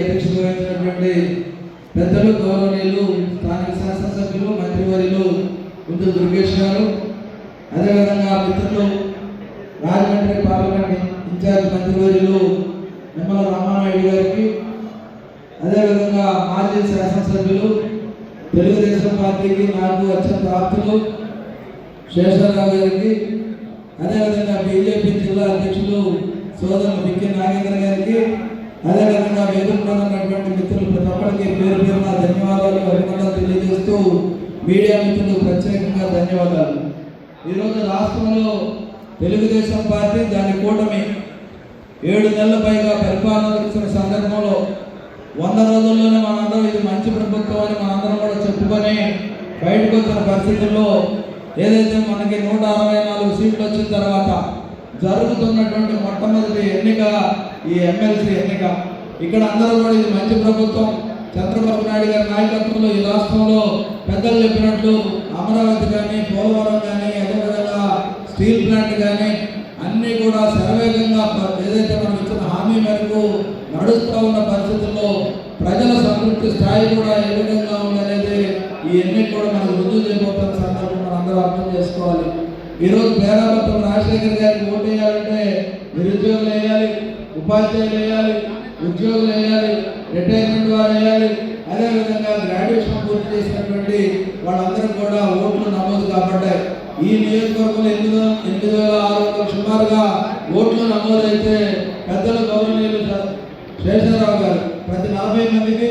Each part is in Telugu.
అధ్యక్షత వహించినటువంటి పెద్దలు గౌరవనీయులు స్థానిక శాసనసభ్యులు మంత్రివర్యులు ముందు దుర్గేష్ గారు అదేవిధంగా మిత్రులు రాజమండ్రి పార్లమెంట్ ఇన్ఛార్జ్ మంత్రివర్యులు నిమ్మల రామానాయుడు గారికి అదేవిధంగా మాజీ శాసనసభ్యులు తెలుగుదేశం పార్టీకి నాకు అత్యంత ఆప్తులు శేషారావు గారికి అదేవిధంగా బీజేపీ జిల్లా అధ్యక్షులు సోదరులు బిక్కి నాగేంద్ర గారికి అదేవిధంగా వేదికలో ఉన్నటువంటి మిత్రులు ప్రతి ఒక్కరికి పేరు పేరున ధన్యవాదాలు అభినందనలు తెలియజేస్తూ మీడియా మిత్రులు ప్రత్యేకంగా ధన్యవాదాలు. ఈరోజు రాష్ట్రంలో తెలుగుదేశం పార్టీ దాని కూటమి ఏడు నెలల పైగా పరిపాలన చేసిన సందర్భంలో వంద రోజుల్లోనే మనందరం ఇది మంచి ప్రభుత్వం అని మనందరం కూడా చెప్పుకొని బయటకు వచ్చిన పరిస్థితుల్లో ఏదైతే మనకి నూట అరవై నాలుగు సీట్లు వచ్చిన తర్వాత జరుగుతున్నటువంటి మొట్టమొదటి ఎన్నిక ఈ ఎమ్మెల్సీ ఎన్నిక. ఇక్కడ అందరూ కూడా ఇది మంచి ప్రభుత్వం. చంద్రబాబు నాయుడు గారి నాయకత్వంలో ఈ రాష్ట్రంలో పెద్దలు చెప్పినట్లు అమరావతి కానీ పోలవరం కానీ అదేవిధంగా స్టీల్ ప్లాంట్ కానీ అన్నీ కూడా శరవేగంగా ఏదైతే మనం ఇచ్చిన హామీ మేరకు నడుస్తూ ఉన్న పరిస్థితుల్లో ప్రజల సంతృప్తి స్థాయి కూడా ఏ విధంగా ఉందనేది ఈ ఎన్నిక కూడా మనకు రుజువు చేయబోతున్న సందర్భం మనం అందరూ అర్థం చేసుకోవాలి. ఈరోజు పేరాపత్రం రాజశేఖర్ గారికి ఓటు వేయాలంటే నిరుద్యోగులు వేయాలి ఉపాధ్యాయులు వేయాలి ఉద్యోగులు వేయాలి రిటైర్మెంట్ వారు వేయాలి. అదేవిధంగా గ్రాడ్యుయేషన్ పూర్తి చేసినటువంటి వాళ్ళందరూ కూడా ఓట్లు నమోదు కాబడ్డాయి ఈ నియోజకవర్గంలో ఎనిమిది ఎనిమిది వేల ఆరు వందల సుమారుగా ఓట్లు నమోదైతే పెద్దలు గౌరవనీయులు శేషరావు గారు ప్రతి నలభై మందికి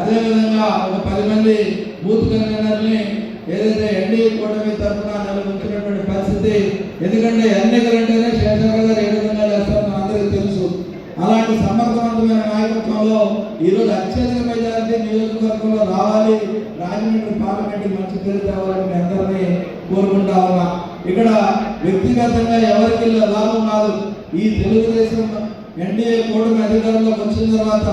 అదేవిధంగా ఒక పది మంది బూత్ కన్వీనర్ని ఏదైతే ఎన్డీఏ కూటమి తరఫున పరిస్థితి ఎందుకంటే ఎన్నికలంటేనే శేషారావు గారు ఏ విధంగా చేస్తారో అందరికీ తెలుసు. అలాంటి సమర్థవంతమైన నాయకత్వంలో ఈరోజు అత్యధిక మెజారిటీ నియోజకవర్గంలో రావాలి. రాజమండ్రి పార్లమెంట్ మంచి పేరు తేవాలని మీ అందరినీ కోరుకుంటా ఉన్నా. ఇక్కడ వ్యక్తిగతంగా ఎవరికి లాభం కాదు. ఈ తెలుగుదేశం ఎన్డీఏ కూటమి అధికారంలోకి వచ్చిన తర్వాత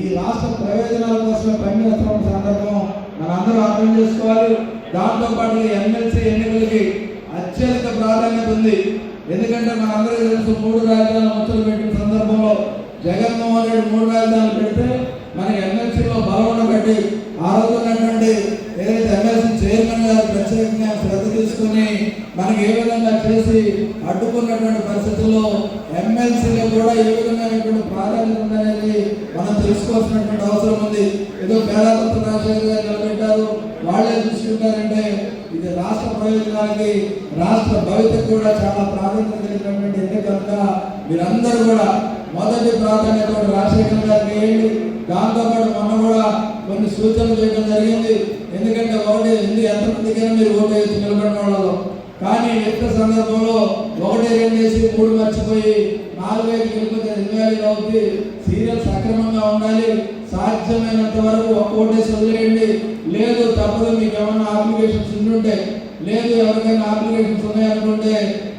ఈ రాష్ట్ర ప్రయోజనాల కోసమే పనిచేస్తున్న సందర్భం మనందరూ అర్థం చేసుకోవాలి. దాంతో పాటు ఎమ్మెల్సీ ఎన్నికలకి అత్యంత ప్రాధాన్యత ఉంది. ఎందుకంటే మనందరికీ తెలుసు మూడు రాజధానులు ముచ్చలు పెట్టిన సందర్భంలో జగన్మోహన్ రెడ్డి మూడు రాజధానులు పెడితే మనకి ఎమ్మెల్సీలో బలం కట్టి ఆ రోజు ఉన్నటువంటి ఏదైతే ఎమ్మెల్సీ చైర్మన్ గారు ప్రత్యేకంగా శ్రద్ధ తీసుకుని మనకి ఏ విధంగా చేసి అడ్డుకున్నటువంటి పరిస్థితుల్లో ఎమ్మెల్సీలో కూడా ఏ విధమైనటువంటి ప్రాధాన్యత ఉందనేది మనం తెలుసుకోవాల్సినటువంటి అవసరం ఉంది. ఏదో పేదాలతో రాజశేఖర్ గారు నిలబెట్టారు. వాళ్ళే చూసుకుంటారంటే ఇది రాష్ట్ర ప్రయోజనానికి రాష్ట్ర భవిత కూడా చాలా ప్రాధాన్యత కలిగినటువంటి ఎన్నిక కనుక మీరందరూ కూడా మొదటి ప్రాధాన్యత రాజశేఖర్ గారు వేయండి. దాంతోపాటు మొన్న కూడా కొన్ని సూచనలు చేయడం జరిగింది. ఎందుకంటే ఒకటి ఎందుకు ఎంతమందికైనా మీరు ఓటు వేసి నిలబడిన వాళ్ళలో కానీ ఎంత సందర్భంలో ఒకటి రెండు వేసి మూడు మర్చిపోయి నాలుగైదు గెలిపితే ఇన్వాలిడ్ అవుతుంది సీరియల్ సక్రమంగా ఉండాలి. సాధ్యమైనంత వరకు ఒక ఓటేసి వదిలేయండి. లేదు తప్పదు మీకు ఏమైనా అప్లికేషన్స్ ఉండుంటే లేదు ఎవరికైనా అప్లికేషన్స్ ఉన్నాయనుకుంటే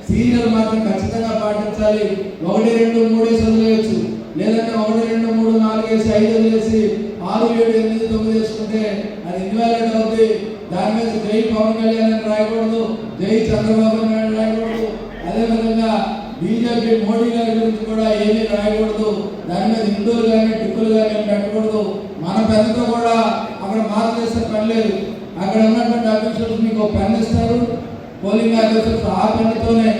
సీరియల్ మాత్రం ఖచ్చితంగా పాటించాలి. ఒకటి రెండు మూడేసి వదిలేయచ్చు. లేదంటే ఒకటి రెండు మూడు నాలుగు వేసి ఐదు వదిలేసి ఆరు ఏడు ఎనిమిది తొమ్మిది వేసుకుంటే అది ఇన్వాలిడ్ అవుతుంది దాని మీద జై పవన్ కళ్యాణ్ అని రాయకూడదు జై చంద్రబాబు నాయుడు రాయకూడదు. అదేవిధంగా బీజేపీ మోడీ గారి గురించి కూడా ఏమీ రాయకూడదు. దాని మీద హిందువులు కానీ టిక్కులు కానీ పెట్టకూడదు. మన పెద్దతో కూడా అక్కడ మార్పు పని లేదు. అక్కడ ఉన్నటువంటి అఫీషియల్స్ మీకు ఒక పెన్ ఇస్తారు. పోలింగ్ ఆఫీసర్స్ ఆ పెన్నుతోనే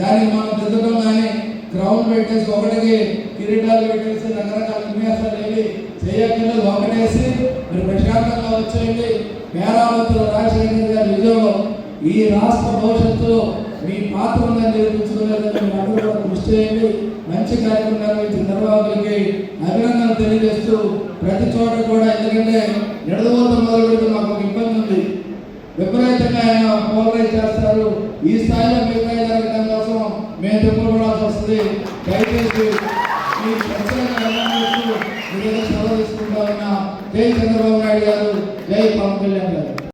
దానికి మనం దిద్దడం కానీ క్రౌన్ పెట్టేసి ఒకటికి కిరీటాలు పెట్టేసి రకరకాల విన్యాసాలు ఏవి చేయక్కర్లేదు. ఒకటేసి మీరు ప్రశాంతంగా వచ్చేయండి. మేరావంతుల రాజశేఖర్ గారి విజయంలో ఈ రాష్ట్ర భవిష్యత్తులో మీ పాత్ర ఉందని నిరూపించుకోలేదని కృషి చేయండి మంచి కార్యక్రమం నిర్వహించిన నిర్వాహకులకి అభినందనలు తెలియజేస్తూ ప్రతి చోట కూడా ఎందుకంటే నిడదవోత మొదలుపెట్టి మాకు ఒక ఇబ్బంది ఉంది. విపరీతంగా ఆయన పోలరైజ్ చేస్తారు. ఈ స్థాయిలో మిగతా జరగడం కోసం మేము తిప్పబడాల్సి వస్తుంది. దయచేసి మీ ప్రత్యేక సెలవు తీసుకుంటామన్న జై చంద్రబాబు నాయుడు గారు. జై పవన్ కళ్యాణ్ గారు